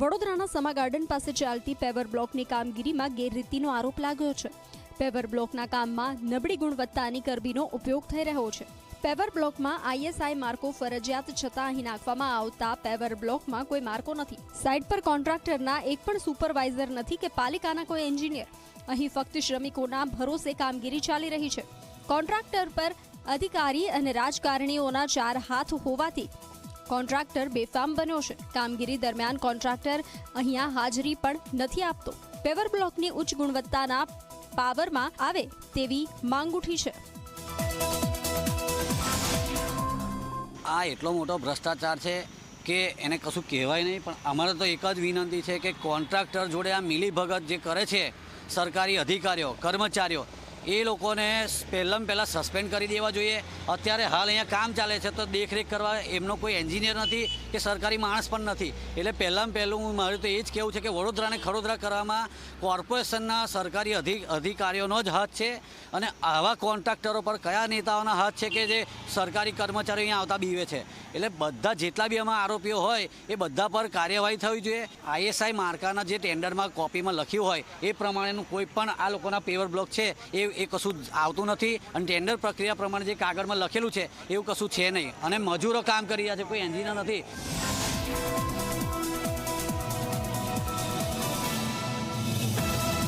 વડોદરાના સમા ગાર્ડન પાસે ચાલતી પેવર બ્લોકની કામગીરીમાં ગેરરીતિનો આરોપ લાગ્યો છે. પેવર બ્લોકના કામમાં નબળી ગુણવત્તાની કરબીનો ઉપયોગ થઈ રહ્યો છે. પેવર બ્લોકમાં આઈએસઆઈ માર્કો ફરજિયાત છતાં અહીં નાખવામાં આવતા પેવર બ્લોકમાં કોઈ માર્કો નથી. સાઇટ પર કોન્ટ્રાક્ટરના એક પણ સુપરવાઇઝર નથી કે પાલિકાના કોઈ એન્જિનિયર. અહીં ફક્ત શ્રમિકોના ભરોસે કામગીરી ચાલી રહી છે. કોન્ટ્રાક્ટર પર અધિકારી અને રાજકારણીઓના ચાર હાથ હોવાથી કોન્ટ્રાક્ટર બેફામ બન્યો છે. કામગીરી દરમિયાન કોન્ટ્રાક્ટર અહીંયા હાજરી પણ નથી આપતો. પેવર બ્લોકની ઉચ્ચ ગુણવત્તાના પાવરમાં આવે તેવી માંગ ઉઠી છે. આ એટલો મોટો ભ્રષ્ટાચાર છે કે એને કશું કહેવાય નહીં, પણ અમારે તો એક જ વિનંતી છે કે કોન્ટ્રાક્ટર જોડે આ મિલીભગત જે કરે છે, સરકારી અધિકારીઓ, કર્મચારીઓ એ લોકોને પહેલાં પહેલાં સસ્પેન્ડ કરી દેવા જોઈએ. અત્યારે હાલ અહીંયા કામ ચાલે છે તો દેખરેખ કરવા એમનો કોઈ એન્જિનિયર નથી કે સરકારી માણસ પણ નથી. એટલે પહેલાં પહેલું હું મારું તો એ જ કહેવું છે કે વડોદરાને ખડોદરા કરવામાં કોર્પોરેશનના સરકારી અધિ અધિકારીઓનો જ હાથ છે. અને આવા કોન્ટ્રાક્ટરો પર કયા નેતાઓના હાથ છે કે જે સરકારી કર્મચારીઓ અહીંયા આવતા બીવે છે. એટલે બધા જેટલા બી એમાં આરોપીઓ હોય, એ બધા પર કાર્યવાહી થવી જોઈએ. આઈએસઆઈ માર્કાના જે ટેન્ડરમાં કોપીમાં લખ્યું હોય, એ પ્રમાણેનું કોઈ પણ આ લોકોના પેવર બ્લોક છે, એ એ કશું આવતું નથી. અને ટેન્ડર પ્રક્રિયા પ્રમાણે જે કાગળમાં લખેલું છે, એવું કશું છે નહીં. અને મજૂરો કામ કરી રહ્યા છે, કોઈ એન્જિનિયર નથી.